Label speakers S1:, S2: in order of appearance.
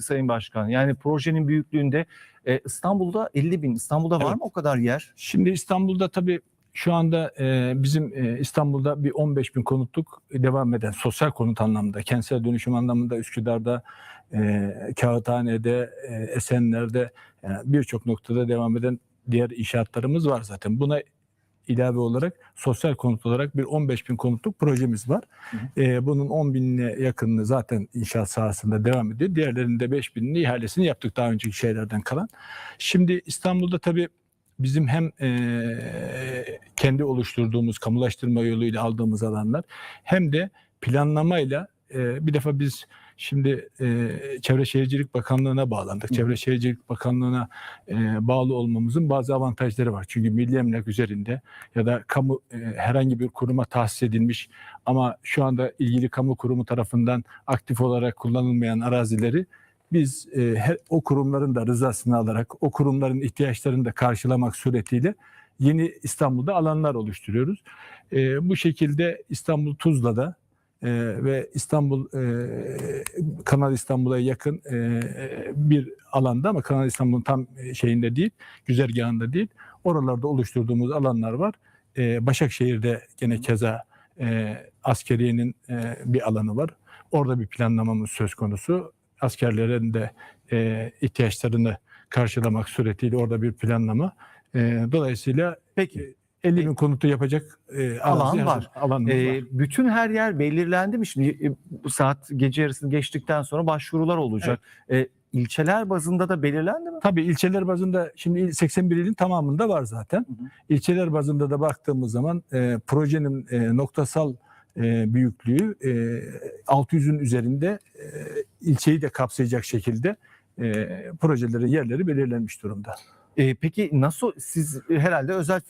S1: Sayın Başkan. Yani projenin büyüklüğünde e, İstanbul'da 50 bin. İstanbul'da var
S2: Evet.
S1: mı o kadar yer?
S2: Şimdi İstanbul'da tabii şu anda e, bizim e, İstanbul'da bir 15 bin konutluk devam eden sosyal konut anlamında, kentsel dönüşüm anlamında Üsküdar'da, e, Kağıthane'de, e, Esenler'de yani birçok noktada devam eden diğer inşaatlarımız var zaten. Buna ilave olarak sosyal konut olarak bir 15 bin konutluk projemiz var.
S1: Hı
S2: E, bunun 10 binine yakınını zaten inşaat sahasında devam ediyor. Diğerlerinin de 5 binini ihalesini yaptık daha önceki şeylerden kalan. Şimdi İstanbul'da tabii bizim hem eee, kendi oluşturduğumuz kamulaştırma yoluyla aldığımız alanlar hem de planlamayla eee, bir defa biz şimdi eee, Çevre Şehircilik Bakanlığı'na bağlandık.
S1: Hı.
S2: Çevre Şehircilik Bakanlığı'na eee, bağlı olmamızın bazı avantajları var. Çünkü milli emlak üzerinde ya da kamu eee, herhangi bir kuruma tahsis edilmiş ama şu anda ilgili kamu kurumu tarafından aktif olarak kullanılmayan arazileri biz e, her, o kurumların da rızasını alarak o kurumların ihtiyaçlarını da karşılamak suretiyle yeni İstanbul'da alanlar oluşturuyoruz. E, bu şekilde İstanbul Tuzla'da e, ve İstanbul e, Kanal İstanbul'a yakın e, bir alanda ama Kanal İstanbul'un tam şeyinde değil, güzergahında değil. Oralarda oluşturduğumuz alanlar var. E, Başakşehir'de gene keza e, askeriyenin e, bir alanı var. Orada bir planlamamız söz konusu. Askerlerin de e, ihtiyaçlarını karşılamak suretiyle orada bir planlama. E, dolayısıyla
S1: Peki.
S2: 50 bin konutu yapacak e,
S1: Alan var.
S2: alanımız
S1: E,
S2: var.
S1: bütün her yer belirlendi mi? Şimdi e, bu saat gece yarısını geçtikten sonra başvurular olacak. E, ilçeler bazında da belirlendi mi?
S2: Tabii ilçeler bazında şimdi il- 81 ilin tamamında var zaten.
S1: Hı hı.
S2: İlçeler bazında da baktığımız zaman e, projenin e, noktasal e, büyüklüğü e, 600'ün üzerinde e, ilçeyi de kapsayacak şekilde e, projelerin yerleri belirlenmiş durumda.
S1: E, peki nasıl siz e, herhalde özel firma